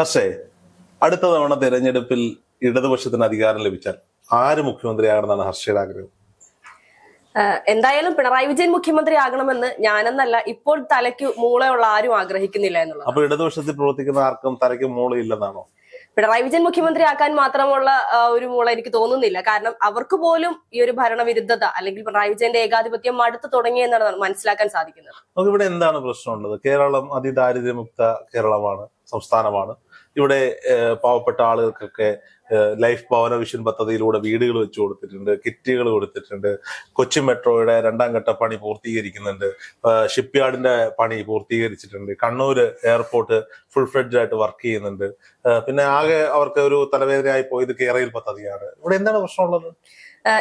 ഹർഷേ അടുത്ത തവണ തെരഞ്ഞെടുപ്പിൽ ഇടതുപക്ഷത്തിന് അധികാരം ലഭിച്ചാൽ ആര് മുഖ്യമന്ത്രിയാകണമെന്നാണ് ഹർഷയുടെ ആഗ്രഹം? എന്തായാലും പിണറായി വിജയൻ മുഖ്യമന്ത്രി ആകണമെന്ന് ഞാനെന്നല്ല ഇപ്പോൾ തലയ്ക്ക് മൂളയുള്ള ആരും ആഗ്രഹിക്കുന്നില്ല എന്നുള്ളത്. അപ്പൊ ഇടതുപക്ഷത്തിൽ പ്രവർത്തിക്കുന്ന ആർക്കും തലയ്ക്ക് മൂളയില്ലെന്നാണോ? പിണറായി വിജയൻ മുഖ്യമന്ത്രി ആക്കാൻ മാത്രമുള്ള ഒരു മൂള എനിക്ക് തോന്നുന്നില്ല. കാരണം അവർക്ക് പോലും ഈ ഒരു ഭരണവിരുദ്ധത അല്ലെങ്കിൽ പിണറായി വിജയന്റെ ഏകാധിപത്യം മടുത്തു തുടങ്ങി എന്നാണ് മനസ്സിലാക്കാൻ സാധിക്കുന്നത്. നമുക്കിവിടെ എന്താണ് പ്രശ്നമുള്ളത്? കേരളം അതിദാരിദ്ര്യമുക്ത കേരളമാണ്. സംസ്ഥാനമാണ്. ഇവിടെ പാവപ്പെട്ട ആളുകൾക്കൊക്കെ ലൈഫ് ഭവന വിഷൻ പദ്ധതിയിലൂടെ വീടുകൾ വെച്ചു കൊടുത്തിട്ടുണ്ട് കിറ്റുകൾ കൊടുത്തിട്ടുണ്ട് കൊച്ചി മെട്രോയുടെ രണ്ടാം ഘട്ട പണി പൂർത്തീകരിക്കുന്നുണ്ട് ഷിപ്പ്യാർഡിന്റെ പണി പൂർത്തീകരിച്ചിട്ടുണ്ട് കണ്ണൂര് എയർപോർട്ട് ഫുൾ ഫ്ലെഡ്ജ് ആയിട്ട് വർക്ക് ചെയ്യുന്നുണ്ട് പിന്നെ ആകെ അവർക്ക് ഒരു തലവേദനയായി പോയത് കേരയിൽ പദ്ധതിയാണ്. ഇവിടെ എന്താണ് പ്രശ്നമുള്ളത്?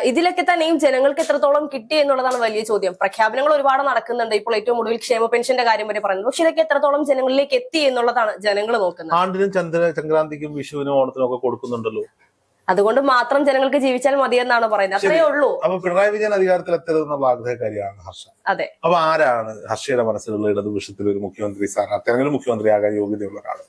ഇതിലൊക്കെ തന്നെയും ജനങ്ങൾക്ക് എത്രത്തോളം കിട്ടി എന്നുള്ളതാണ് വലിയ ചോദ്യം. പ്രഖ്യാപനങ്ങൾ ഒരുപാട് നടക്കുന്നുണ്ട്. ഇപ്പോൾ ഏറ്റവും ഒടുവിൽ ക്ഷേമ പെൻഷന്റെ കാര്യം വരെ പറയുന്നത്. പക്ഷെ ഇതൊക്കെ എത്രത്തോളം ജനങ്ങളിലേക്ക് എത്തി എന്നുള്ളതാണ് ജനങ്ങൾ നോക്കുന്നത്. ആണ്ടിനും ചന്ദ്ര സംക്രാന്തിക്കും വിഷുവിനും ഓണത്തിനും ഒക്കെ കൊടുക്കുന്നുണ്ടല്ലോ. അതുകൊണ്ട് മാത്രം ജനങ്ങൾക്ക് ജീവിച്ചാൽ മതിയെന്നാണ് പറയുന്നത്. അത്രയേ ഉള്ളൂ. അപ്പൊ പിണറായി വിജയൻ അധികാരത്തിൽ എത്തരുതെന്നുള്ള ഹർഷ. അതെ. അപ്പൊ ആരാണ് ഹർഷയുടെ മനസ്സിലുള്ള ഇടതുപക്ഷത്തിൽ ഒരു മുഖ്യമന്ത്രി സ്ഥാനാർത്ഥി അല്ലെങ്കിൽ മുഖ്യമന്ത്രിയാകാൻ യോഗ്യതയുള്ള ഒരാൾ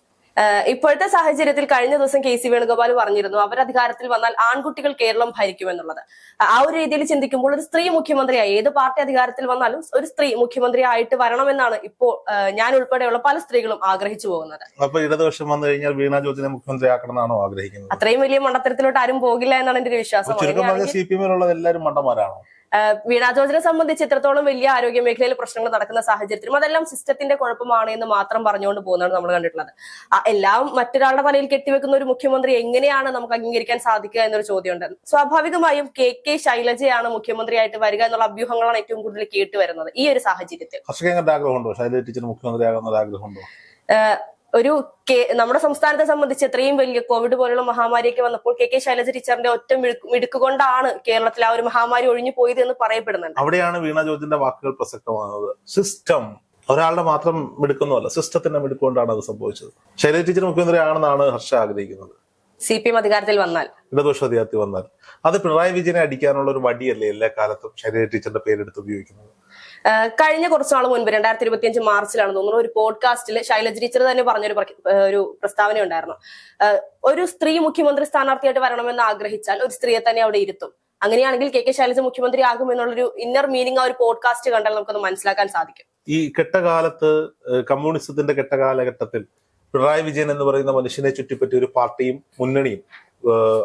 ഇപ്പോഴത്തെ സാഹചര്യത്തിൽ കഴിഞ്ഞ ദിവസം കെ സി വേണുഗോപാൽ പറഞ്ഞിരുന്നു അവർ അധികാരത്തിൽ വന്നാൽ ആൺകുട്ടികൾ കേരളം ഭരിക്കുമെന്നുള്ളത് ആ ഒരു രീതിയിൽ ചിന്തിക്കുമ്പോൾ ഒരു സ്ത്രീ മുഖ്യമന്ത്രിയായി ഏത് പാർട്ടി അധികാരത്തിൽ വന്നാലും ഒരു സ്ത്രീ മുഖ്യമന്ത്രി ആയിട്ട് വരണമെന്നാണ് ഇപ്പോൾ ഞാൻ ഉൾപ്പെടെയുള്ള പല സ്ത്രീകളും ആഗ്രഹിച്ചു പോകുന്നത്. അപ്പൊ ഇടതുപക്ഷം വന്നു കഴിഞ്ഞാൽ വീണ ജോർജിനെ മുഖ്യമന്ത്രിയാക്കണമെന്നാണോ ആഗ്രഹിക്കുന്നത്? അത്രയും വലിയ മണ്ഡലത്തിലോട്ട് ആരും പോകില്ല എന്നാണ് എന്റെ വിശ്വാസം. ചുരുക്കം സി പി എമ്മിലുള്ളത് എല്ലാവരും മണ്ടന്മാരാണോ? വീണ ജോർജിനെ സംബന്ധിച്ച് എത്രത്തോളം വലിയ ആരോഗ്യ മേഖലയിൽ പ്രശ്നങ്ങൾ നടക്കുന്ന സാഹചര്യത്തിലും അതെല്ലാം സിസ്റ്റത്തിന്റെ കുഴപ്പമാണ് എന്ന് മാത്രം പറഞ്ഞുകൊണ്ട് പോകുന്നതാണ് നമ്മൾ കണ്ടിട്ടുള്ളത്. എല്ലാം മറ്റൊരാളുടെ തലയിൽ കെട്ടിവെക്കുന്ന ഒരു മുഖ്യമന്ത്രി എങ്ങനെയാണ് നമുക്ക് അംഗീകരിക്കാൻ സാധിക്കുക എന്നൊരു ചോദ്യമുണ്ട്. സ്വാഭാവികമായും കെ കെ ശൈലജയാണ് മുഖ്യമന്ത്രിയായിട്ട് വരിക എന്നുള്ള അഭ്യൂഹങ്ങളാണ് ഏറ്റവും കൂടുതൽ കേട്ടുവരുന്നത് ഈ ഒരു സാഹചര്യത്തിൽ. ഹർഷകങ്ങളുടെ ആഗ്രഹമുണ്ടോ? ശൈലജ ടീച്ചർ മുഖ്യമന്ത്രിയാകുന്ന ആഗ്രഹമുണ്ടോ? ഒരു കെ നമ്മുടെ സംസ്ഥാനത്തെ സംബന്ധിച്ച് ഇത്രയും വലിയ കോവിഡ് പോലുള്ള മഹാമാരിയൊക്കെ വന്നപ്പോൾ കെ കെ ശൈലജ ടീച്ചറിന്റെ ഒറ്റ മിടുക്ക് മിടുക്കുകൊണ്ടാണ് കേരളത്തിൽ ആ ഒരു മഹാമാരി ഒഴിഞ്ഞു പോയത് എന്ന് പറയപ്പെടുന്നുണ്ട്. അവിടെയാണ് വീണ ജോർജിന്റെ വാക്കുകൾ പ്രസക്തമാകുന്നത്. സിസ്റ്റം. ഒരാളുടെ മാത്രം മിടുക്കൊന്നുമല്ല സിസ്റ്റത്തിന്റെ മിടുക്കൊണ്ടാണ് അത് സംഭവിച്ചത്. ശൈലജ ടീച്ചർ മുഖ്യമന്ത്രി ആണെന്നാണ് ഹർഷ ആഗ്രഹിക്കുന്നത്. സി പി എം അധികാരത്തിൽ വന്നാൽ. ഇടതുപക്ഷ അധികാരത്തിൽ വന്നാൽ. അത് പിണറായി വിജയനെ അടിക്കാനുള്ള ഒരു വടിയല്ലേ എല്ലാ കാലത്തും ശൈലജ ടീച്ചറിന്റെ പേരെടുത്ത് ഉപയോഗിക്കുന്നത്? കഴിഞ്ഞ കുറച്ച് നാൾ മുൻപ് രണ്ടായിരത്തി ഇരുപത്തി അഞ്ച് മാർച്ചിലാണ് തോന്നുന്നു ഒരു പോഡ്കാസ്റ്റിൽ ശൈലജ ടീച്ചർ തന്നെ പറഞ്ഞൊരു ഒരു പ്രസ്താവന ഉണ്ടായിരുന്നു. ഒരു സ്ത്രീ മുഖ്യമന്ത്രി സ്ഥാനാർത്ഥിയായിട്ട് വരണമെന്ന് ആഗ്രഹിച്ചാൽ ഒരു സ്ത്രീയെ തന്നെ അവിടെ ഇരുത്തും. അങ്ങനെയാണെങ്കിൽ കെ കെ ശൈലജ മുഖ്യമന്ത്രി ആകും എന്നുള്ളൊരു ഇന്നർ മീനിങ് ആ ഒരു പോഡ്കാസ്റ്റ് കണ്ടാൽ നമുക്കത് മനസ്സിലാക്കാൻ സാധിക്കും. ഈ കെട്ടകാലത്ത് കമ്മ്യൂണിസത്തിന്റെ കമ്മ്യൂണിസത്തിന്റെ കെട്ടകാലഘട്ടത്തിൽ പിണറായി വിജയൻ എന്ന് പറയുന്ന മനുഷ്യനെ ചുറ്റിപ്പറ്റി ഒരു പാർട്ടിയും മുന്നണിയും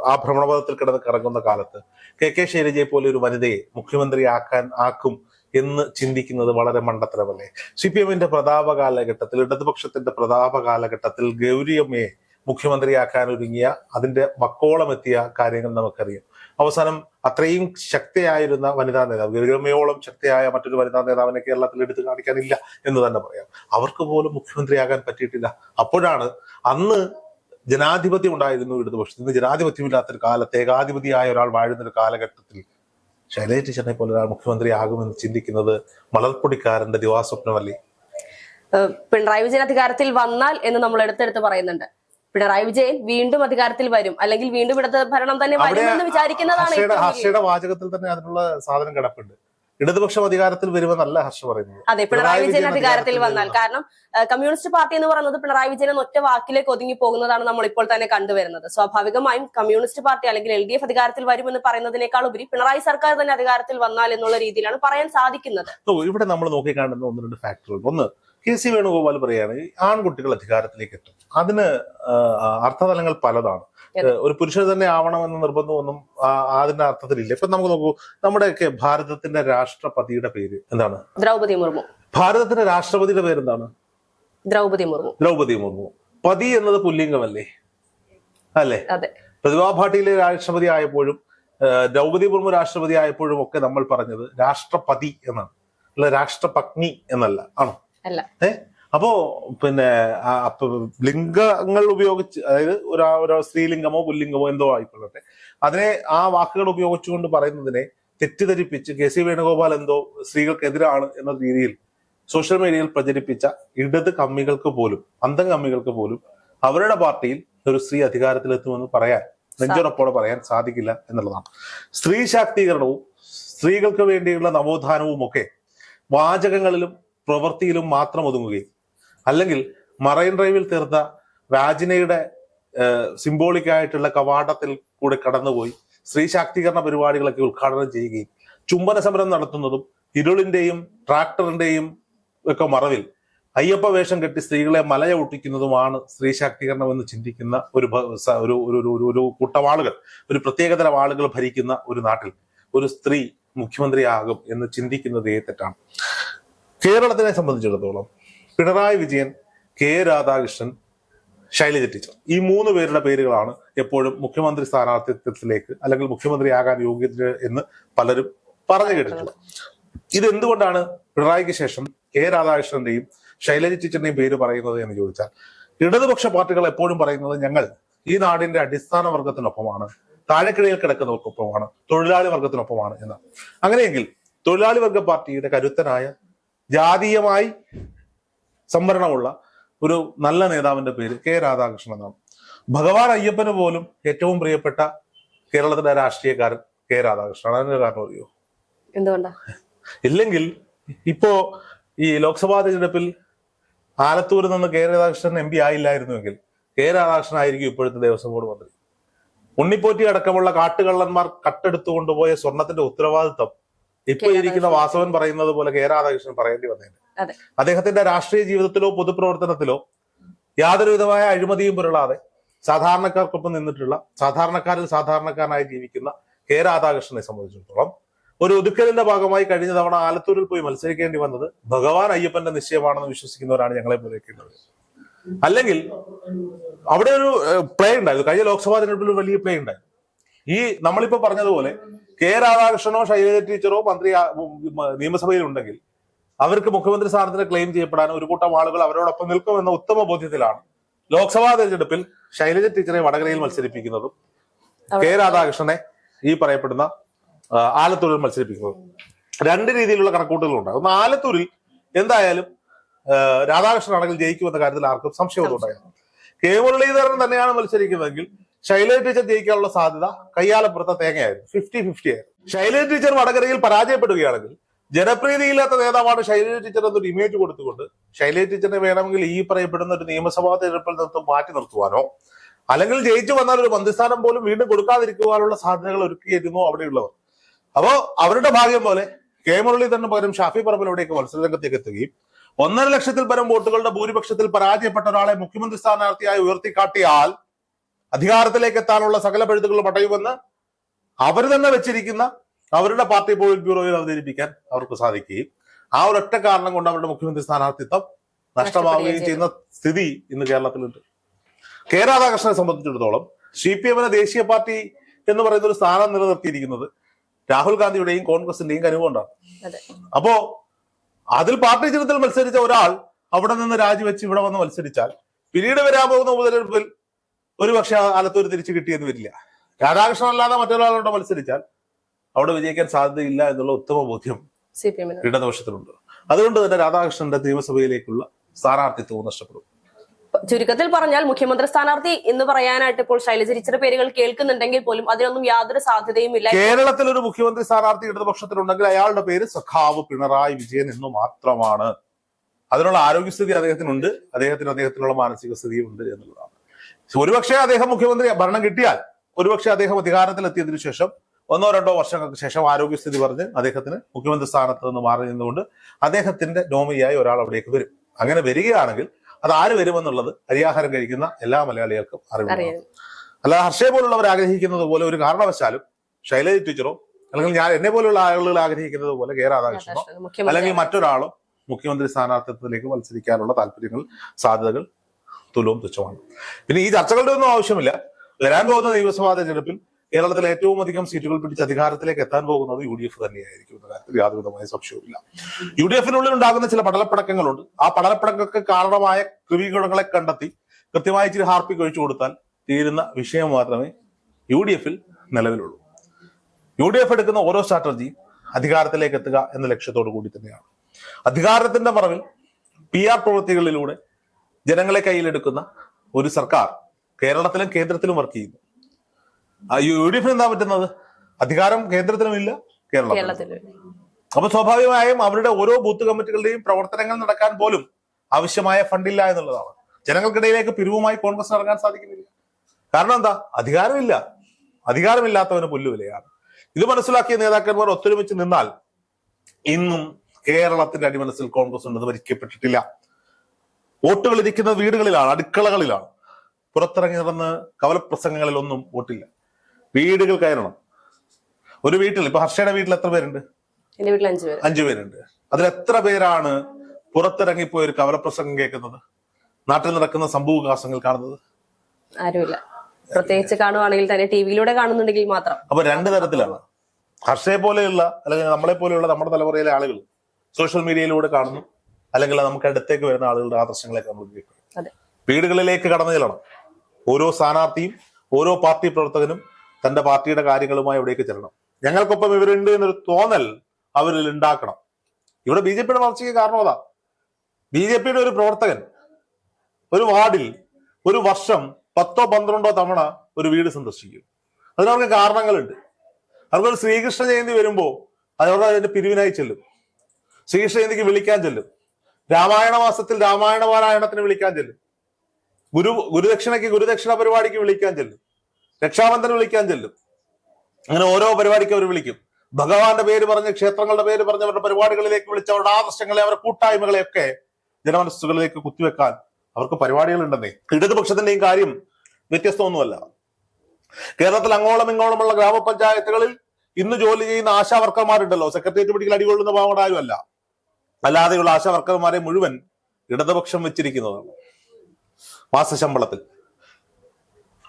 ആ ഭ്രമണപഥത്തിൽ കിടന്ന് കറങ്ങുന്ന കാലത്ത് കെ കെ ശൈലജയെ പോലെ ഒരു വനിതയെ മുഖ്യമന്ത്രിയാക്കാൻ ആക്കും എന്ന് ചിന്തിക്കുന്നത് വളരെ മണ്ടത്തരമല്ലേ? സി പി എമ്മിന്റെ പ്രതാപ കാലഘട്ടത്തിൽ ഇടതുപക്ഷത്തിന്റെ പ്രതാപ കാലഘട്ടത്തിൽ ഗൗരിയമ്മയെ മുഖ്യമന്ത്രിയാക്കാൻ ഒരുങ്ങിയ അതിന്റെ വക്കോളം എത്തിയ കാര്യങ്ങൾ നമുക്കറിയാം. അവസാനം അത്രയും ശക്തിയായിരുന്ന വനിതാ നേതാവ് ഗൗരവമയോളം ശക്തിയായ മറ്റൊരു വനിതാ നേതാവിനെ കേരളത്തിൽ എടുത്തു കാണിക്കാനില്ല എന്ന് തന്നെ പറയാം. അവർക്ക് പോലും മുഖ്യമന്ത്രിയാകാൻ പറ്റിയിട്ടില്ല. അപ്പോഴാണ് അന്ന് ജനാധിപത്യം ഉണ്ടായിരുന്നു ഇടതുപക്ഷത്തിൽ. ഇന്ന് ജനാധിപത്യമില്ലാത്തൊരു കാലത്ത് ഏകാധിപതിയായ ഒരാൾ വാഴുന്ന ഒരു കാലഘട്ടത്തിൽ ശൈലജ ടീച്ചറിനെ പോലെ ഒരാൾ മുഖ്യമന്ത്രിയാകുമെന്ന് ചിന്തിക്കുന്നത് മലർപ്പൊടിക്കാരന്റെ ദിവാസ്വപ്നമല്ലേ? പിണറായി വിജയൻ അധികാരത്തിൽ വന്നാൽ എന്ന് നമ്മൾ എടുത്തെടുത്ത് പറയുന്നുണ്ട്. പിണറായി വിജയൻ വീണ്ടും അധികാരത്തിൽ വരും. അല്ലെങ്കിൽ വീണ്ടും ഇടത് ഭരണം തന്നെ വരും എന്ന് വിചാരിക്കുന്നതാണ് ഹർഷയുടെ വാചകത്തിൽ തന്നെ അതിനുള്ള സാധനം കിടപ്പുണ്ട്. ഇടതുപക്ഷം അധികാരത്തിൽ വരുമെന്നല്ല ഹർഷ പറയുന്നത്. അതെ പിണറായി വിജയൻ അധികാരത്തിൽ വന്നാൽ കാരണം കമ്മ്യൂണിസ്റ്റ് പാർട്ടി എന്ന് പറയുന്നത് പിണറായി വിജയൻ ഒറ്റ വാക്കിലേക്ക് ഒതുങ്ങി പോകുന്നതാണ് നമ്മൾ ഇപ്പോൾ തന്നെ കണ്ടുവരുന്നത്. സ്വാഭാവികമായും കമ്മ്യൂണിസ്റ്റ് പാർട്ടി അല്ലെങ്കിൽ എൽ ഡി എഫ് അധികാരത്തിൽ വരുമെന്ന് പറയുന്നതിനേക്കാൾ ഉപരി പിണറായി സർക്കാർ തന്നെ അധികാരത്തിൽ വന്നാൽ എന്നുള്ള രീതിയിലാണ് പറയാൻ സാധിക്കുന്നത്. ഇവിടെ നമ്മൾ നോക്കിക്കാണുന്ന ഒന്ന് രണ്ട് ഫാക്ടറുകൾ ഒന്ന് കെ സി വേണുഗോപാൽ പറയുകയാണ് ആൺകുട്ടികൾ അധികാരത്തിലേക്ക് എത്തും. അതിന് അർത്ഥതലങ്ങൾ പലതാണ്. ഒരു പുരുഷൻ തന്നെ ആവണമെന്ന നിർബന്ധമൊന്നും അതിന്റെ അർത്ഥത്തിലില്ല. ഇപ്പൊ നമുക്ക് നോക്കൂ നമ്മുടെയൊക്കെ ഭാരതത്തിന്റെ രാഷ്ട്രപതിയുടെ പേര് എന്താണ്? ദ്രൗപതി മുർമു. ഭാരതത്തിന്റെ രാഷ്ട്രപതിയുടെ പേര് എന്താണ് ദ്രൗപതി മുർമു. ദ്രൗപതി മുർമു. പതി എന്നത് പുല്ലിംഗമല്ലേ? അല്ലേ? അതെ. പ്രതിഭാ ഭാട്ടിയിലെ രാഷ്ട്രപതി ആയപ്പോഴും ദ്രൗപതി മുർമു രാഷ്ട്രപതി ആയപ്പോഴും ഒക്കെ നമ്മൾ പറഞ്ഞത് രാഷ്ട്രപതി എന്നാണ്. അല്ല രാഷ്ട്രപത്നി എന്നല്ല. ആണോ? അല്ല. അപ്പോ പിന്നെ ലിംഗങ്ങൾ ഉപയോഗിച്ച് അതായത് ഒരു ഒരു സ്ത്രീലിംഗമോ പുല്ലിംഗമോ എന്തോ ആയിക്കൊള്ളട്ടെ അതിനെ ആ വാക്കുകൾ ഉപയോഗിച്ചുകൊണ്ട് പറയുന്നതിനെ തെറ്റിദ്ധരിപ്പിച്ച് കെ സി വേണുഗോപാൽ എന്തോ സ്ത്രീകൾക്കെതിരാണ് എന്ന രീതിയിൽ സോഷ്യൽ മീഡിയയിൽ പ്രചരിപ്പിച്ച ഇടത് കമ്മികൾക്ക് പോലും അന്തം കമ്മികൾക്ക് പോലും അവരുടെ പാർട്ടിയിൽ ഒരു സ്ത്രീ അധികാരത്തിലെത്തുമെന്ന് പറയാൻ നെഞ്ചുറപ്പോടെ പറയാൻ സാധിക്കില്ല എന്നുള്ളതാണ്. സ്ത്രീ ശാക്തീകരണവും സ്ത്രീകൾക്ക് വേണ്ടിയുള്ള നവോത്ഥാനവും ഒക്കെ വാചകങ്ങളിലും പ്രവൃത്തിയിലും മാത്രം ഒതുങ്ങുകയും. അല്ലെങ്കിൽ മറൈൻ ഡ്രൈവിൽ തീർത്ത വാജിനയുടെ സിംബോളിക് ആയിട്ടുള്ള കവാടത്തിൽ കൂടെ കടന്നുപോയി സ്ത്രീ ശാക്തീകരണ പരിപാടികളൊക്കെ ഉദ്ഘാടനം ചെയ്യുകയും ചുംബന സമരം നടത്തുന്നതും ഇരുളിന്റെയും ട്രാക്ടറിന്റെയും ഒക്കെ മറവിൽ അയ്യപ്പ വേഷം കെട്ടി സ്ത്രീകളെ മലയ ഒട്ടിക്കുന്നതുമാണ് സ്ത്രീ ശാക്തീകരണം എന്ന് ചിന്തിക്കുന്ന ഒരു ഒരു ഒരു കൂട്ടം ആളുകൾ ഒരു പ്രത്യേകതരം ആളുകൾ ഭരിക്കുന്ന ഒരു നാട്ടിൽ ഒരു സ്ത്രീ മുഖ്യമന്ത്രിയാകും എന്ന് ചിന്തിക്കുന്നത് തെറ്റാണ്? കേരളത്തിനെ സംബന്ധിച്ചിടത്തോളം പിണറായി വിജയൻ കെ രാധാകൃഷ്ണൻ ശൈലജ ടീച്ചർ. ഈ മൂന്ന് പേരുടെ പേരുകളാണ് എപ്പോഴും മുഖ്യമന്ത്രി സ്ഥാനാർത്ഥിത്വത്തിലേക്ക് അല്ലെങ്കിൽ മുഖ്യമന്ത്രിയാകാൻ യോഗ്യത എന്ന് പലരും പറഞ്ഞു കേട്ടിട്ടുള്ളത്. ഇതെന്തുകൊണ്ടാണ് പിണറായിക്ക് ശേഷം കെ രാധാകൃഷ്ണന്റെയും ശൈലജ ടീച്ചറിന്റെയും പേര് പറയുന്നത് എന്ന് ചോദിച്ചാൽ ഇടതുപക്ഷ പാർട്ടികൾ എപ്പോഴും പറയുന്നത് ഞങ്ങൾ ഈ നാടിന്റെ അടിസ്ഥാന വർഗത്തിനൊപ്പമാണ് താഴെക്കിടയിൽ കിടക്കുന്നവർക്കൊപ്പമാണ് തൊഴിലാളി വർഗത്തിനൊപ്പമാണ് എന്ന് അങ്ങനെയെങ്കിൽ തൊഴിലാളി വർഗ പാർട്ടിയുടെ കരുത്തനായ ജാതീയമായി സംവരണമുള്ള ഒരു നല്ല നേതാവിന്റെ പേര് കെ രാധാകൃഷ്ണൻ എന്നാണ്. ഭഗവാൻ അയ്യപ്പന് പോലും ഏറ്റവും പ്രിയപ്പെട്ട കേരളത്തിലെ രാഷ്ട്രീയക്കാരൻ കെ രാധാകൃഷ്ണൻ അതിന് കാരണം അറിയോ? എന്തുകൊണ്ടാ? ഇല്ലെങ്കിൽ ഇപ്പോ ഈ ലോക്സഭാ തിരഞ്ഞെടുപ്പിൽ ആലത്തൂരിൽ നിന്ന് കെ രാധാകൃഷ്ണൻ എം പി ആയില്ലായിരുന്നുവെങ്കിൽ കെ രാധാകൃഷ്ണൻ ആയിരിക്കും ഇപ്പോഴത്തെ ദേവസ്വം ബോർഡ് മന്ത്രി. ഉണ്ണിപ്പോറ്റി അടക്കമുള്ള കാട്ടുകള്ളന്മാർ കട്ടെടുത്തു കൊണ്ടുപോയ സ്വർണത്തിന്റെ ഉത്തരവാദിത്തം ഇപ്പൊ. ഇരിക്കുന്ന വാസവൻ പറയുന്നത് പോലെ കെ രാധാകൃഷ്ണൻ പറയേണ്ടി വന്നേനെ. അദ്ദേഹത്തിന്റെ രാഷ്ട്രീയ ജീവിതത്തിലോ പൊതുപ്രവർത്തനത്തിലോ യാതൊരു വിധമായ അഴിമതിയും പുരളാതെ സാധാരണക്കാർക്കൊപ്പം നിന്നിട്ടുള്ള സാധാരണക്കാരിൽ സാധാരണക്കാരനായി ജീവിക്കുന്ന കെ രാധാകൃഷ്ണനെ സംബന്ധിച്ചിടത്തോളം ഒരു ഒതുക്കലിന്റെ ഭാഗമായി കഴിഞ്ഞ തവണ ആലത്തൂരിൽ പോയി മത്സരിക്കേണ്ടി വന്നത് ഭഗവാൻ അയ്യപ്പന്റെ നിശ്ചയമാണെന്ന് വിശ്വസിക്കുന്നവരാണ് ഞങ്ങളെ പോലെയൊക്കെയുള്ളത് അല്ലെങ്കിൽ അവിടെ ഒരു പ്ലേ ഉണ്ടായിരുന്നു കഴിഞ്ഞ ലോക്സഭാ തെരഞ്ഞെടുപ്പിൽ ഒരു വലിയ പ്ലേ ഉണ്ടായിരുന്നു ഈ നമ്മളിപ്പോ പറഞ്ഞതുപോലെ കെ രാധാകൃഷ്ണനോ ശൈലജ ടീച്ചറോ മന്ത്രി നിയമസഭയിൽ ഉണ്ടെങ്കിൽ അവർക്ക് മുഖ്യമന്ത്രി സ്ഥാനത്തിന് ക്ലെയിം ചെയ്യപ്പെടാൻ ഒരു കൂട്ടം ആളുകൾ അവരോടൊപ്പം നിൽക്കുമെന്ന ഉത്തമ ബോധ്യത്തിലാണ് ലോക്സഭാ തെരഞ്ഞെടുപ്പിൽ ശൈലജ ടീച്ചറെ വടകരയിൽ മത്സരിപ്പിക്കുന്നതും കെ രാധാകൃഷ്ണനെ ഈ പറയപ്പെടുന്ന ആലത്തൂരിൽ മത്സരിപ്പിക്കുന്നതും. രണ്ട് രീതിയിലുള്ള കണക്കൂട്ടുകളുണ്ട് ഒന്ന് ആലത്തൂരിൽ എന്തായാലും രാധാകൃഷ്ണൻ ആണെങ്കിൽ ജയിക്കുമെന്ന കാര്യത്തിൽ ആർക്കും സംശയമൊന്നും ഉണ്ടായിരുന്നു കെ മുരളീധരൻ തന്നെയാണ് മത്സരിക്കുന്നതെങ്കിൽ ശൈലജ ടീച്ചർ ജയിക്കാനുള്ള സാധ്യത കയ്യാലപ്പുറത്തെ തേങ്ങയായിരുന്നു. ഫിഫ്റ്റി ഫിഫ്റ്റി ആയിരുന്നു. ശൈലജ ടീച്ചർ വടകരയിൽ പരാജയപ്പെടുകയാണെങ്കിൽ ജനപ്രീതിയില്ലാത്ത നേതാവാണ് ശൈലജ ടീച്ചർ എന്നൊരു ഇമേജ് കൊടുത്തുകൊണ്ട് ശൈലജ ടീച്ചറിനെ വേണമെങ്കിൽ ഈ പറയപ്പെടുന്ന ഒരു നിയമസഭാ തെരഞ്ഞെടുപ്പിൽ നിർത്തും മാറ്റി നിർത്തുവാനോ? അല്ലെങ്കിൽ ജയിച്ചു വന്നാൽ ഒരു മന്ത്രിസ്ഥാനം പോലും വീണ്ടും കൊടുക്കാതിരിക്കുവാനുള്ള സാധ്യതകൾ ഒരുക്കിയിരുന്നു അവിടെയുള്ളവർ. അപ്പോ അവരുടെ ഭാഗ്യം പോലെ കെ മുരളീധരന് പകരം ഷാഫി പറമ്പിൽ അവിടേക്ക് മത്സരരംഗത്തേക്ക് എത്തുകയും ഒന്നര ലക്ഷത്തിൽ പരം വോട്ടുകളുടെ ഭൂരിപക്ഷത്തിൽ പരാജയപ്പെട്ട ഒരാളെ മുഖ്യമന്ത്രി സ്ഥാനാർത്ഥിയായി ഉയർത്തിക്കാട്ടിയാൽ അധികാരത്തിലേക്ക് എത്താനുള്ള സകല പഴുതുകളും അടയുമെന്ന് അവർ തന്നെ വെച്ചിരിക്കുന്ന അവരുടെ പാർട്ടി പോളിറ്റ് ബ്യൂറോയിൽ അവതരിപ്പിക്കാൻ അവർക്ക് സാധിക്കുകയും ആ ഒരൊറ്റ കാരണം കൊണ്ട് അവരുടെ മുഖ്യമന്ത്രി സ്ഥാനാർത്ഥിത്വം നഷ്ടമാവുകയും ചെയ്യുന്ന സ്ഥിതി ഇന്ന് കേരളത്തിലുണ്ട്. കെ രാധാകൃഷ്ണനെ സംബന്ധിച്ചിടത്തോളം സി പി എമ്മിന് ദേശീയ പാർട്ടി എന്ന് പറയുന്ന ഒരു സ്ഥാനം നിലനിർത്തിയിരിക്കുന്നത് രാഹുൽ ഗാന്ധിയുടെയും കോൺഗ്രസിന്റെയും കനുവുകൊണ്ടാണ് അപ്പോ അതിൽ പാർട്ടി ചിഹ്നത്തിൽ മത്സരിച്ച ഒരാൾ അവിടെ നിന്ന് രാജിവെച്ച് ഇവിടെ വന്ന് മത്സരിച്ചാൽ പിന്നീട് വരാൻ പോകുന്ന ഉപതെരഞ്ഞെടുപ്പിൽ ഒരുപക്ഷെ ആലത്തൂർ തിരിച്ചു കിട്ടിയെന്ന് വരില്ല. രാധാകൃഷ്ണൻ അല്ലാതെ മറ്റൊരാളോട് മത്സരിച്ചാൽ അവിടെ വിജയിക്കാൻ സാധ്യതയില്ല എന്നുള്ള ഉത്തമ ബോധ്യം ഇടതുപക്ഷത്തിലുണ്ട് ഇടതുപക്ഷത്തിനുണ്ട്. അതുകൊണ്ട് തന്നെ രാധാകൃഷ്ണന്റെ നിയമസഭയിലേക്കുള്ള സ്ഥാനാർത്ഥിത്വവും നഷ്ടപ്പെടും. ചുരുക്കത്തിൽ പറഞ്ഞാൽ മുഖ്യമന്ത്രി സ്ഥാനാർത്ഥി എന്ന് പറയാനായിട്ട് ഇപ്പോൾ ശൈലജ പേരുകൾ കേൾക്കുന്നുണ്ടെങ്കിൽ പോലും അതിനൊന്നും യാതൊരു സാധ്യതയും ഇല്ല. കേരളത്തിൽ ഒരു മുഖ്യമന്ത്രി സ്ഥാനാർത്ഥി ഇടതുപക്ഷത്തിലുണ്ടെങ്കിൽ അയാളുടെ പേര് സഖാവ് പിണറായി വിജയൻ എന്ന് മാത്രമാണ്. അതിനുള്ള ആരോഗ്യസ്ഥിതി അദ്ദേഹത്തിനുണ്ട്. അദ്ദേഹത്തിന് അദ്ദേഹത്തിനുള്ള മാനസിക സ്ഥിതിയും ഉണ്ട് എന്നുള്ളതാണ്. ഒരുപക്ഷെ അദ്ദേഹം മുഖ്യമന്ത്രി ഭരണം കിട്ടിയാൽ ഒരുപക്ഷെ അദ്ദേഹം അധികാരത്തിലെത്തിയതിനു ശേഷം ഒന്നോ രണ്ടോ വർഷങ്ങൾക്ക് ശേഷം ആരോഗ്യസ്ഥിതി പറഞ്ഞ് അദ്ദേഹത്തിന് മുഖ്യമന്ത്രി സ്ഥാനത്ത് നിന്ന് മാറി നിന്നുകൊണ്ട് അദ്ദേഹത്തിന്റെ നോമിയായി ഒരാൾ അവിടേക്ക് വരും. അങ്ങനെ വരികയാണെങ്കിൽ അത് ആര് വരുമെന്നുള്ളത് അരിയാഹാരം കഴിക്കുന്ന എല്ലാ മലയാളികൾക്കും അറിവുള്ളതാണ്. അല്ല അല്ലാതെ ഹർഷയെ പോലുള്ളവർ ആഗ്രഹിക്കുന്നത് പോലെ ഒരു കാരണവശാലും ശൈലജ ടീച്ചറോ അല്ലെങ്കിൽ ഞാൻ എന്നെ പോലുള്ള ആളുകൾ ആഗ്രഹിക്കുന്നത് പോലെ കെ രാധാകൃഷ്ണനോ അല്ലെങ്കിൽ മറ്റൊരാളോ മുഖ്യമന്ത്രി സ്ഥാനാർത്ഥിത്വത്തിലേക്ക് മത്സരിക്കാനുള്ള താല്പര്യങ്ങൾ സാധ്യതകൾ തുലവും തുച്ഛമാണ്. പിന്നെ ഈ ചർച്ചകളുടെ ഒന്നും ആവശ്യമില്ല. വരാൻ പോകുന്ന നിയമസഭാ തെരഞ്ഞെടുപ്പിൽ കേരളത്തിൽ ഏറ്റവും അധികം സീറ്റുകൾ പിടിച്ച് അധികാരത്തിലേക്ക് എത്താൻ പോകുന്നത് യു ഡി എഫ് തന്നെയായിരിക്കും. എന്ന കാര്യത്തിൽ യാതൊരുവിധമായ സംശയവുമില്ല. യു ഡി എഫിനുള്ളിൽ ഉണ്ടാകുന്ന ചില പടലപ്പടക്കങ്ങളുണ്ട്. ആ പടലപ്പടക്കങ്ങൾക്ക് കാരണമായ ക്രമീകരണങ്ങളെ കണ്ടെത്തി കൃത്യമായി ഇച്ചിരി ഹാർപ്പിക്ക് ഒഴിച്ചു കൊടുത്താൽ തീരുന്ന വിഷയം മാത്രമേ യു ഡി എഫിൽ നിലവിലുള്ളൂ. യു ഡി എഫ് എടുക്കുന്ന ഓരോ സ്ട്രാറ്റജിയും അധികാരത്തിലേക്ക് എത്തുക എന്ന ലക്ഷ്യത്തോടു കൂടി തന്നെയാണ്. അധികാരത്തിന്റെ മറവിൽ പി ആർ പ്രവൃത്തികളിലൂടെ ജനങ്ങളെ കയ്യിലെടുക്കുന്ന ഒരു സർക്കാർ കേരളത്തിലും കേന്ദ്രത്തിലും വർക്ക് ചെയ്യുന്നു. ആ യു ഡി എഫിന് എന്താ പറ്റുന്നത്? അധികാരം കേന്ദ്രത്തിലുമില്ല കേരളത്തിലും കേരളത്തിൽ അപ്പൊ സ്വാഭാവികമായും അവരുടെ ഓരോ ബൂത്ത് കമ്മിറ്റികളുടെയും പ്രവർത്തനങ്ങൾ നടക്കാൻ പോലും ആവശ്യമായ ഫണ്ടില്ല എന്നുള്ളതാണ്. ജനങ്ങൾക്കിടയിലേക്ക് പിരിവുമായി കോൺഗ്രസ് നടക്കാൻ സാധിക്കുന്നില്ല. കാരണം എന്താ? അധികാരമില്ല. അധികാരമില്ലാത്തവന് പുല്ലുവിലയാണ്. ഇത് മനസ്സിലാക്കിയ നേതാക്കന്മാർ ഒത്തൊരുമിച്ച് നിന്നാൽ ഇന്നും കേരളത്തിന്റെ അടിമനസ്സിൽ കോൺഗ്രസ് ഉണ്ടെന്ന് ഭരിക്കപ്പെട്ടിട്ടില്ല. വോട്ടുകൾ ഇരിക്കുന്ന വീടുകളിലാണ് അടുക്കളകളിലാണ്. പുറത്തിറങ്ങി നടന്ന് കവലപ്രസംഗങ്ങളിലൊന്നും വോട്ടില്ല. വീടുകൾ കയറണം. ഒരു വീട്ടിൽ ഇപ്പൊ ഹർഷയുടെ വീട്ടിൽ എത്ര പേരുണ്ട്? അഞ്ചു പേരുണ്ട്. അതിൽ എത്ര പേരാണ് പുറത്തിറങ്ങിപ്പോയി ഒരു കവലപ്രസംഗം കേൾക്കുന്നത്? നാട്ടിൽ നടക്കുന്ന സംഭവ വികാസങ്ങൾ കാണുന്നത്? ആരുമില്ല. പ്രത്യേകിച്ച് കാണുവാണെങ്കിൽ തന്നെ ടിവിയിലൂടെ കാണുന്നുണ്ടെങ്കിൽ മാത്രം. അപ്പൊ രണ്ട് തരത്തിലാണ്. ഹർഷയെ പോലെയുള്ള അല്ലെങ്കിൽ നമ്മളെ പോലെയുള്ള നമ്മുടെ തലമുറയിലെ ആളുകൾ സോഷ്യൽ മീഡിയയിലൂടെ കാണുന്നു. അല്ലെങ്കിൽ നമുക്ക് അടുത്തേക്ക് വരുന്ന ആളുകളുടെ ആദർശങ്ങളൊക്കെ നമ്മൾ കേൾക്കും അതെ. വീടുകളിലേക്ക് കടന്നു ചെല്ലണം. ഓരോ സ്ഥാനാർത്ഥിയും ഓരോ പാർട്ടി പ്രവർത്തകനും തന്റെ പാർട്ടിയുടെ കാര്യങ്ങളുമായി എവിടേക്ക് ചെല്ലണം. ഞങ്ങൾക്കൊപ്പം ഇവരുണ്ട് എന്നൊരു തോന്നൽ അവരിൽ ഉണ്ടാക്കണം. ഇവിടെ ബി ജെ പിയുടെ വളർച്ചയ്ക്ക് കാരണം അതാ. ബി ജെ പിയുടെ ഒരു പ്രവർത്തകൻ ഒരു വാർഡിൽ ഒരു വർഷം പത്തോ പന്ത്രണ്ടോ തവണ ഒരു വീട് സന്ദർശിക്കും. അതിനവർക്ക് കാരണങ്ങളുണ്ട്. അവർക്കൊരു ശ്രീകൃഷ്ണ ജയന്തി വരുമ്പോൾ അതവർക്ക് അതിന്റെ പിരിവിനായി ചെല്ലും. ശ്രീകൃഷ്ണ ജയന്തിക്ക് വിളിക്കാൻ ചെല്ലും. രാമായണ മാസത്തിൽ രാമായണ പാരായണത്തിന് വിളിക്കാൻ ചെല്ലും. ഗുരു ഗുരുദക്ഷിണയ്ക്ക് ഗുരുദക്ഷിണ പരിപാടിക്ക് വിളിക്കാൻ ചെല്ലും. രക്ഷാബന്ധന് വിളിക്കാൻ ചെല്ലും. അങ്ങനെ ഓരോ പരിപാടിക്ക് അവർ വിളിക്കും. ഭഗവാന്റെ പേര് പറഞ്ഞ് ക്ഷേത്രങ്ങളുടെ പേര് പറഞ്ഞ് അവരുടെ പരിപാടികളിലേക്ക് വിളിച്ച് അവരുടെ ആദർശങ്ങളെ അവരുടെ കൂട്ടായ്മകളെയൊക്കെ ജനമനസ്സുകളിലേക്ക് കുത്തിവെക്കാൻ അവർക്ക് പരിപാടികളുണ്ടെന്നേ. ഇടതുപക്ഷത്തിന്റെയും കാര്യം വ്യത്യസ്തമൊന്നുമല്ല. കേരളത്തിൽ അങ്ങോളം ഇങ്ങോളമുള്ള ഗ്രാമപഞ്ചായത്തുകളിൽ ഇന്ന് ജോലി ചെയ്യുന്ന ആശാ വർക്കർമാരുണ്ടല്ലോ സെക്രട്ടേറിയറ്റ് പിടിക്കൽ അടികൊള്ളുന്ന പാവങ്ങളുടെ ആരുമല്ല. അല്ലാതെയുള്ള ആശാ വർക്കർമാരെ മുഴുവൻ ഇടതുപക്ഷം വെച്ചിരിക്കുന്നതാണ് മാസശമ്പളത്തിൽ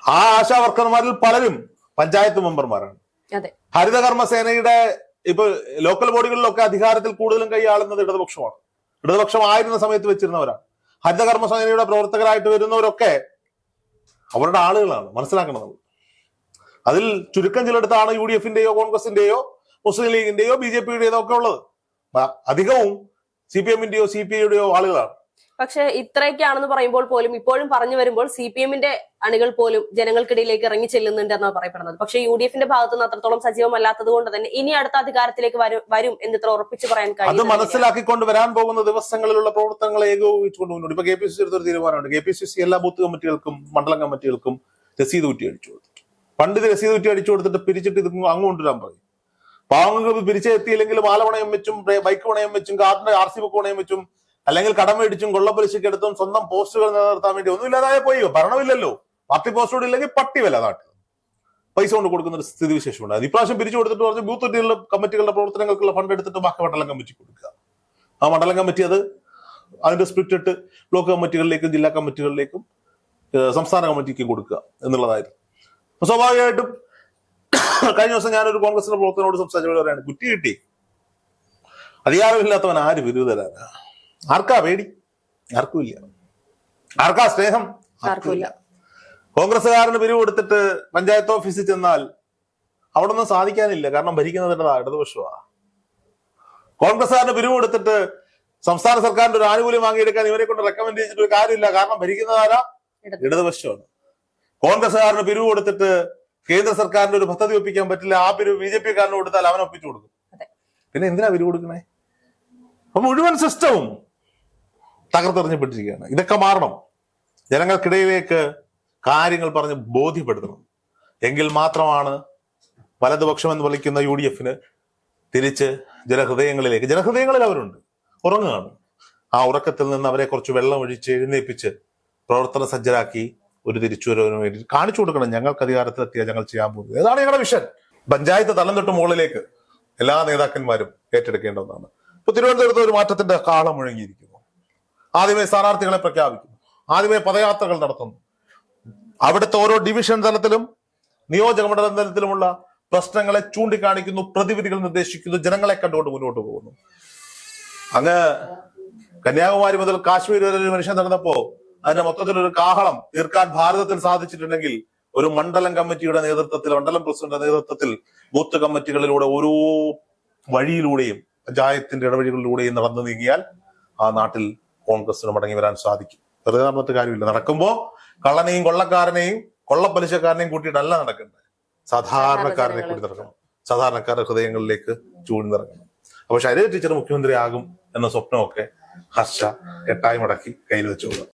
ആ ആശാ വർക്കർമാരിൽ പലരും പഞ്ചായത്ത് മെമ്പർമാരാണ്. അതെ. ഹരിതകർമ്മ സേനയുടെ ഇപ്പൊ ലോക്കൽ ബോഡികളിലൊക്കെ അധികാരത്തിൽ കൂടുതലും കൈയാളുന്നത് ഇടതുപക്ഷമാണ്. ഇടതുപക്ഷം ആയിരുന്ന സമയത്ത് വെച്ചിരുന്നവരാണ്. ഹരിതകർമ്മസേനയുടെ പ്രവർത്തകരായിട്ട് വരുന്നവരൊക്കെ അവരുടെ ആളുകളാണ് മനസ്സിലാക്കണം നമ്മൾ. അതിൽ ചുരുക്കം ചിലടത്താണ് യു ഡി എഫിന്റെയോ കോൺഗ്രസിന്റെയോ മുസ്ലിം ലീഗിന്റെയോ ബി ജെ പിയുടെയോ ഒക്കെ ഉള്ളത് അധികവും സി പി എമ്മിന്റെയോ സി പി ഐയുടെയോ ആളുകളാണ്. പക്ഷെ ഇത്രയൊക്കെയാണെന്ന് പറയുമ്പോൾ പോലും ഇപ്പോഴും പറഞ്ഞു വരുമ്പോൾ സി പി എമ്മിന്റെ അണികൾ പോലും ജനങ്ങൾക്കിടയിലേക്ക് ഇറങ്ങി ചെല്ലുന്നുണ്ട് എന്നാണ് പറയപ്പെടുന്നത്. പക്ഷേ യു ഡി എഫിന്റെ ഭാഗത്തുനിന്ന് അത്രത്തോളം സജീവമല്ലാത്തത് കൊണ്ട് തന്നെ ഇനി അടുത്ത അധികാരത്തിലേക്ക് വരും എന്ന് ഇത്ര ഉറപ്പിച്ച് പറയാൻ കഴിയും അത് മനസ്സിലാക്കിക്കൊണ്ട് വരാൻ പോകുന്ന ദിവസങ്ങളിലുള്ള പ്രവർത്തനങ്ങളെ ഏകോപിച്ചുകൊണ്ട് മുന്നോട്ട്. ഇപ്പൊ കെ പി സി സി എടുത്തൊരു തീരുമാനമുണ്ട്. കെ പി സി സി എല്ലാ ബൂത്ത് കമ്മിറ്റികൾക്കും മണ്ഡലം കമ്മിറ്റികൾക്കും രസീത് കുറ്റി അടിച്ചു കൊടുത്തു പണ്ട് ഇത് രസീത് കുറ്റി അടിച്ചു കൊടുത്തിട്ട് പിരിച്ചിട്ട് ഇത് അങ്ങ് കൊണ്ടുവരാൻ പറയും. പാവങ്ങൾക്ക് പിരിച്ചെത്തിയില്ലെങ്കിൽ മാല പണയം വെച്ചും ബൈക്ക് പണയം വെച്ചും കാറിന്റെ ആർ സി ബുക്ക് പണയം വെച്ചും അല്ലെങ്കിൽ കടം മേടിച്ചും കൊള്ളപ്പലിശയ്ക്ക് എടുത്തും സ്വന്തം പോസ്റ്റുകൾ നിലനിർത്താൻ വേണ്ടി ഒന്നുമില്ലാതായ പോയി. ഭരണമില്ലല്ലോ. പാർട്ടി പോസ്റ്റോട് ഇല്ലെങ്കിൽ പട്ടി വില നാട്ടിൽ. പൈസ കൊണ്ട് കൊടുക്കുന്ന ഒരു സ്ഥിതിവിശേഷമുണ്ട്. ഇപ്രാവശ്യം പിരിച്ചു കൊടുത്തിട്ട് പറഞ്ഞ് ബൂത്ത് കമ്മിറ്റികളുടെ കമ്മിറ്റികളുടെ പ്രവർത്തനങ്ങൾക്കുള്ള ഫണ്ട് എടുത്തിട്ട് ബാക്കി മണ്ഡലം കമ്മിറ്റി കൊടുക്കുക. ആ മണ്ഡലം കമ്മിറ്റി അത് അതിന്റെ സ്പ്ലിറ്റ് ഇട്ട് ബ്ലോക്ക് കമ്മിറ്റികളിലേക്കും ജില്ലാ കമ്മിറ്റികളിലേക്കും സംസ്ഥാന കമ്മിറ്റിക്കും കൊടുക്കുക എന്നുള്ളതായിരുന്നു. സ്വാഭാവികമായിട്ടും കഴിഞ്ഞ ദിവസം ഞാനൊരു കോൺഗ്രസിന്റെ പ്രവർത്തനോട് സംസാരിച്ചപ്പോൾ പറയാണ് കുറ്റി കിട്ടി. അധികാരമില്ലാത്തവൻ ആര്? പിരിവ് ആർക്കാ പേടി? ആർക്കും ഇല്ല. ആർക്കാ സ്നേഹം? ആർക്കും ഇല്ല. കോൺഗ്രസ്സുകാരന് പിരിവ് കൊടുത്തിട്ട് പഞ്ചായത്ത് ഓഫീസിൽ ചെന്നാൽ അവിടെ ഒന്നും സാധിക്കാനില്ല. കാരണം ഭരിക്കുന്നത് ഇടതുപക്ഷമാണ് കോൺഗ്രസ്സുകാരന് പിരിവ് കൊടുത്തിട്ട് സംസ്ഥാന സർക്കാരിന്റെ ഒരു ആനുകൂല്യം വാങ്ങിയെടുക്കാൻ ഇവരെ കൊണ്ട് റെക്കമെൻഡ് ചെയ്തിട്ട് ഒരു കാര്യമില്ല. കാരണം ഭരിക്കുന്നതാരാ? ഇടത്. ഇടതുപക്ഷമാണ്. കോൺഗ്രസ്സുകാരന് പിരിവ് കൊടുത്തിട്ട് കേന്ദ്ര സർക്കാരിന്റെ ഒരു പദ്ധതി ഒപ്പിക്കാൻ പറ്റില്ല ആ പിരിവ് ബി ജെ പി കാരന് കൊടുത്താൽ അവൻ ഒപ്പിച്ചു കൊടുക്കും. പിന്നെ എന്തിനാ പിരിവ് കൊടുക്കണേ? അപ്പൊ മുഴുവൻ സിസ്റ്റവും തകർത്തെറിഞ്ഞപ്പെട്ടിരിക്കുകയാണ് ഇതൊക്കെ മാറണം. ജനങ്ങൾക്കിടയിലേക്ക് കാര്യങ്ങൾ പറഞ്ഞ് ബോധ്യപ്പെടുത്തണം. എങ്കിൽ മാത്രമാണ് വലതുപക്ഷം എന്ന് വിളിക്കുന്ന യു ഡി എഫിന് തിരിച്ച് ജനഹൃദയങ്ങളിലേക്ക് ജനഹൃദയങ്ങളിൽ അവരുണ്ട്. ഉറങ്ങുകയാണ്. ആ ഉറക്കത്തിൽ നിന്ന് അവരെ കുറച്ച് വെള്ളം ഒഴിച്ച് എഴുന്നേപ്പിച്ച് പ്രവർത്തന സജ്ജരാക്കി ഒരു തിരിച്ചുവരവിന് വേണ്ടി കാണിച്ചു കൊടുക്കണം. ഞങ്ങൾക്ക് അധികാരത്തിലെത്തിയാൽ ഞങ്ങൾ ചെയ്യാൻ പോകുന്നത്. ഏതാണ് ഞങ്ങളുടെ വിഷൻ. പഞ്ചായത്ത് തലം തൊട്ട് മുകളിലേക്ക് എല്ലാ നേതാക്കന്മാരും ഏറ്റെടുക്കേണ്ടതാണ് ഇപ്പൊ തിരുവനന്തപുരത്ത് ഒരു മാറ്റത്തിന്റെ കാളം മുഴങ്ങിയിരിക്കുന്നു. ആദ്യമേ സ്ഥാനാർത്ഥികളെ പ്രഖ്യാപിക്കുന്നു. ആദ്യമേ പദയാത്രകൾ നടത്തുന്നു. അവിടുത്തെ ഓരോ ഡിവിഷൻ തലത്തിലും നിയോജക മണ്ഡലം തലത്തിലുമുള്ള പ്രശ്നങ്ങളെ ചൂണ്ടിക്കാണിക്കുന്നു പ്രതിവിധികൾ നിർദ്ദേശിക്കുന്നു ജനങ്ങളെ കണ്ടുകൊണ്ട് മുന്നോട്ട് പോകുന്നു. അങ്ങ് കന്യാകുമാരി മുതൽ കാശ്മീർ വരെ ഒരു മനുഷ്യൻ നടന്നപ്പോ അതിന്റെ മൊത്തത്തിലൊരു കാഹളം തീർക്കാൻ ഭാരതത്തിന് സാധിച്ചിട്ടുണ്ടെങ്കിൽ ഒരു മണ്ഡലം കമ്മിറ്റിയുടെ നേതൃത്വത്തിൽ മണ്ഡലം പ്രസിഡന്റ് നേതൃത്വത്തിൽ ബൂത്ത് കമ്മിറ്റികളിലൂടെ ഓരോ വഴിയിലൂടെയും പഞ്ചായത്തിന്റെ ഇടവഴികളിലൂടെയും നടന്നു നീങ്ങിയാൽ ആ നാട്ടിൽ കോൺഗ്രസിന് മടങ്ങി വരാൻ സാധിക്കും. വെറുതെ നടന്നിട്ട് കാര്യമില്ല. നടക്കുമ്പോ കള്ളനെയും കൊള്ളക്കാരനെയും കൊള്ളപ്പലിശക്കാരനെയും കൂട്ടിയിട്ടല്ല നടക്കേണ്ടത്. സാധാരണക്കാരനെ കൂടി നടക്കണം സാധാരണക്കാരുടെ ഹൃദയങ്ങളിലേക്ക് ചൂഴ്ന്നിറങ്ങണം. അപ്പൊ ശൈലജ ടീച്ചർ മുഖ്യമന്ത്രി ആകും എന്ന സ്വപ്നമൊക്കെ ഹർഷ എട്ടായി മടക്കി കയ്യിൽ വെച്ചോളുക